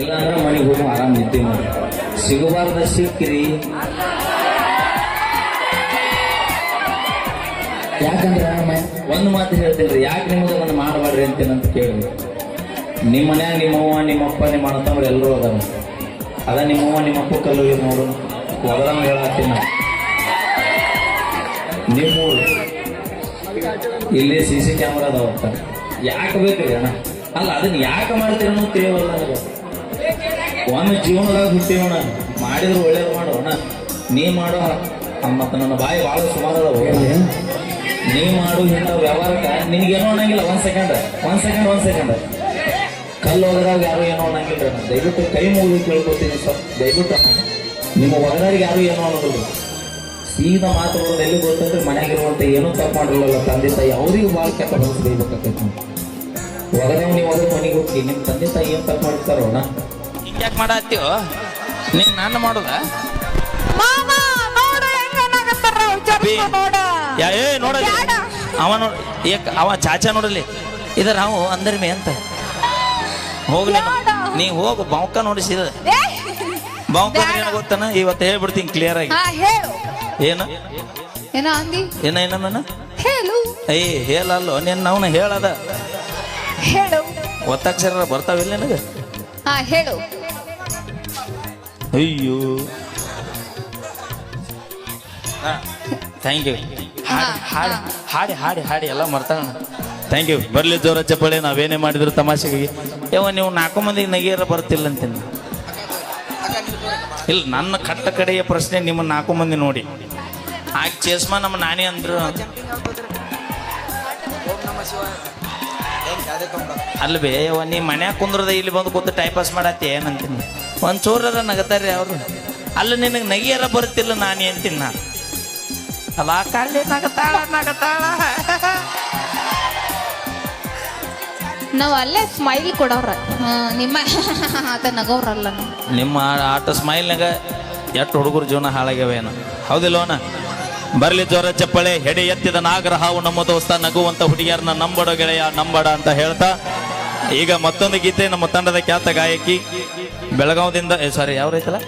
ಇಲ್ಲ ಅಂದ್ರೆ ಮನೆಗೆ ಹೋಗಿ ಆರಾಮ್ ನಿದ್ದೆ ಮಾಡಿ. ಸಿಗಬಾರ್ದ ಸಿಕ್ಕಿರಿ. ಯಾಕಂದ್ರೆ ಒಂದು ಮಾತು ಹೇಳ್ತೀನಿ ಯಾಕೆ ನಿಮಗೆ ಒಂದು ಮಾಡಬಾರ್ರಿ ಅಂತೇನಂತ ಕೇಳಿ. ನಿಮ್ಮ ಮನ್ಯಾಗ ನಿಮ್ಮವ್ವ ನಿಮ್ಮಪ್ಪ ನಿಮ್ಮ ಅಣ್ಣ ಎಲ್ಲರೂ ಅದಾರ. ಅದ ನಿಮ್ಮವ್ವ ನಿಮ್ಮಪ್ಪ ಕಲ್ಲು ನೋಡು. ಒದರಂಗ ಹೇಳತ್ತೀನಿ. ನಿಮ್ಮೂರು, ಇಲ್ಲಿ ಸಿ ಸಿ ಕ್ಯಾಮ್ರಾ ಅದಾವಪ್ಪ. ಯಾಕೆ ಬೇಕ್ರಿ ಅಣ್ಣ? ಅಲ್ಲ, ಅದನ್ನ ಯಾಕೆ ಮಾಡ್ತೀರ ತಿಳಿಯವಲ್ಲ ನನಗೆ. ಒಮ್ಮೆ ಜೀವನದಾಗ ಹುಟ್ಟಿವಣ ಮಾಡಿದ್ರು ಒಳ್ಳೇದು ಮಾಡೋಣ ನೀ ಮಾಡೋ ಮತ್ತು ನನ್ನ ಬಾಯಿ ಭಾಳ ಸುಮಾರು ನೀ ಮಾಡು ಇಂಥ ವ್ಯವಹಾರಕ್ಕೆ ನಿನಗೇನು ಅನ್ನಂಗಿಲ್ಲ, ಒಂದು ಸೆಕೆಂಡ್ ಒಂದು ಸೆಕೆಂಡ್ ಒಂದು ಸೆಕೆಂಡ್ ಕಲ್ಲು ಒಗದಾಗ ಯಾರು ಏನೋ ಅನ್ನಂಗಿಲ್ಲ. ದಯವಿಟ್ಟು ಕೈ ಮುಗಿದು ಕೇಳ್ಕೊತೀನಿ ಸರ್, ದಯವಿಟ್ಟು ನಿಮ್ಮ ಹೊರದಾರಿಗೆ ಯಾರು ಏನೋ ಅನ್ನೋದಿಲ್ಲ. ಸೀದಾ ಮಾತುಗಳು ಎಲ್ಲಿ ಗೊತ್ತಂದ್ರೆ ಮನೆಯಾಗಿರುವಂತ ಏನೂ ತಪ್ಪು ಮಾಡಿರಲ್ಲ ತಂದೆ ತಾಯಿ, ಅವ್ರಿಗೆ ಭಾಳ ಕೆಟ್ಟ ಬೈಬೇಕಾಕೈತಿ ಒಗದವ್ ನೀವು ಒಗದ ಮನೆಗೆ ಹೋಗಿ ನಿಮ್ಮ ತಂದೆ ತಾಯಿ ಏನು ತಪ್ಪು ಮಾಡ್ತಾರೋ ಅಣ್ಣ. ಹಿಂಗ್ಯಾಕ್ ಮಾಡತ್ತೀವ ನೀನ್ ನಾನು ಮಾಡುದ? ಯಾ ಏ ನೋಡಲಿ. ಅವ ನೋಡ ಏಕ್ ಅವ ಚಾಚಾ ನೋಡಲಿ ಇದರ ನಾವು ಅಂದರ್ಮೆ ಅಂತ. ಹೋಗ್ಲಿ. ನೀ ಹೋಗು ಬಾವ್ಕ ನೋಡಿಸಿದ ಏ, ಗೊತ್ತಾನ ಬ್ಯಾಡ. ಏನು ಗೊತ್ತನ? ಇವತ್ತು ಹೇಳ್ಬಿಡ್ತೀನಿ ಕ್ಲಿಯರ್ ಆಗಿ. ಏನು? ಏನ ಅಂದಿ? ಏನ ಹೇಳು. ಏಯ್ ಹೇಳಲ್ಲೋ ನೀನ್ ಅವನ ಹೇಳದ. ಹೇಳು. ಒತ್ತಾಕ್ಷರ ಬರ್ತಾವಿಲ್ಲ ನಿನಗೆ? ಹಾ ಹೇಳು. ಅಯ್ಯೋ. ಥ್ಯಾಂಕ್ ಯು ಹಾಡಿ ಹಾಡಿ ಹಾಡಿ ಹಾಡಿ ಹಾಡಿ ಎಲ್ಲ ಮರ್ತಾಣ ಥ್ಯಾಂಕ್ ಯು ಬರಲಿ ಜೋರ ಚಪ್ಪಳೆ ನಾವೇನೇ ಮಾಡಿದ್ರು ತಮಾಷೆಗೆ ಯಾವ ನೀವು ನಾಲ್ಕು ಮಂದಿಗೆ ನಗಿಯರ ಬರ್ತಿಲ್ಲ ಅಂತೀನಿ. ಇಲ್ಲ ನನ್ನ ಕಟ್ಟ ಕಡೆಯ ಪ್ರಶ್ನೆ ನಿಮ್ಮ ನಾಲ್ಕು ಮಂದಿ ನೋಡಿ. ಆಗ ಚೇಸ್ಮಾ ನಮ್ಮ ನಾನೇ ಅಂದ್ರು. ಅಲ್ವೇ ಯಾವ ನೀ ಮನ್ಯಾಗ ಕುಂದ್ರದ ಇಲ್ಲಿ ಬಂದು ಕೂತು ಟೈಮ್ ಪಾಸ್ ಮಾಡತ್ತೆ ಏನಂತೀನಿ? ಒಂದು ನಗತಾರೆ ಅವರು. ಅಲ್ಲಿ ನಿನಗೆ ನಗಿಯರ ಬರುತ್ತಿಲ್ಲ ನಾನೇ ಅಂತೀನಿ ನಾನು? ಅಲ್ಲ ನಗತಾಳ ನಗತಾಳ. ನಾವ್ ಅಲ್ಲೇ ಸ್ಮೈಲ್ ಕೊಡೋರ ನಿಮ್ಮ ಆತ ನಗೋರಲ್ಲ. ನಿಮ್ಮ ಆಟ ಸ್ಮೈಲ್ನಾಗ ಎಷ್ಟು ಹುಡುಗರು ಜೀವನ ಹಾಳಾಗ್ಯಾವೇನು ಹೌದಿಲ್ಲೋನ ಬರಲಿ ಜೋರ ಚಪ್ಪಳೆ ಹೆಡೆ ಎತ್ತಿದ ನಾಗರ ಹಾವು ನಮ್ಮ ದೋಸ್ತ ನಗುವಂತ ಹುಡುಗಿಯರನ್ನ ನಂಬಡ ಗೆಳೆಯ ನಂಬಡ ಅಂತ ಹೇಳ್ತಾ ಈಗ ಮತ್ತೊಂದು ಗೀತೆ ನಮ್ಮ ತಂಡದ ಖ್ಯಾತ ಗಾಯಕಿ ಬೆಳಗಾವದಿಂದ ಸಾರಿ ಯಾವ ರೈತಲ್ಲ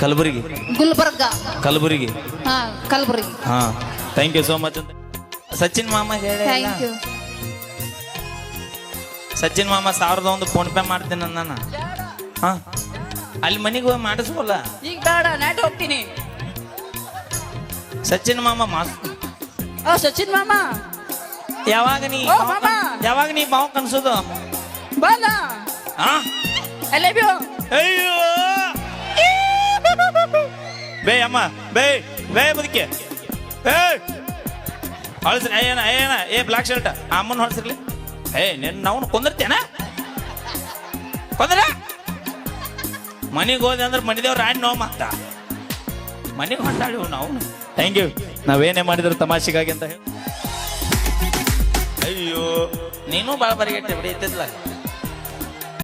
ಕಲಬುರಗಿ. ಗುಲ್ಬರ್ಗ. ಕಲಬುರಗಿ. ಹಾ ಕಲಬುರ್ಗಿ. ಹಾ thank you so much Sachin ಮಾಮ ಥ್ಯಾಂಕ್ ಯು ಸಚಿನ್ ಮಾಮ ಸಾವಿರದ ಒಂದು ಫೋನ್ ಪೇ ಮಾಡ್ತೀನಿ ನಾನು. ಹಾ ಅಲ್ಲಿ ಮನೆಗೆ ಹೋಗಿ ಮಾಡಿಸ್ಬೋಲ್ಲ ಈಗ ಬೇಡ ನಾಟ್ ಹೋಗ್ತೀನಿ. ಸಚಿನ್ ಮಾಮ ಮಾಸ್ ಸಚಿನ್ ಮಾಮ. ಯಾವಾಗ ನೀ ಓ, ಬಾವ್ ಮಾಮ. ಯಾವಾಗ ನೀ ಬಾವು ಕನ್ಸೋದು? ಹಾ ಐ ಲವ್ ಯು ಅಯ್ಯೋ! ಬೇ ಅಮ್ಮ ಬೇ ಬೇ ಬದುಕೆ. ಏ ಹೊಳಸ್ರಿ ಏನ ಏನ ಏ ಬ್ಲಾಕ್ ಶರ್ಟ್ ಅಮ್ಮನ ಹೊಳಸ್ರಿ ಏ ನಿನ್ನ ನಾವು ಕೊಂದಿರ್ತೇನ? ಕೊಂದ್ರ ಮನೆಗೆ ಹೋದೆ ಅಂದ್ರೆ ಮನೆದೇವ್ರ ರಾಣಿ ನೋವು ಮತ್ತ. ಮನೆಗೆ ಹೊಂಟಾಳಿ ನಾವು ಥ್ಯಾಂಕ್ ಯು ನಾವೇನೇ ಮಾಡಿದ್ರು ತಮಾಷೆಗಾಗಿ ಅಂತ ಹೇಳಿ. ಅಯ್ಯೋ ನೀನು ಬಾಳ ಬರಿಗೆಟ್ಟೆ ಬಿಡಿ ಇತ್ತಿದ್ಲ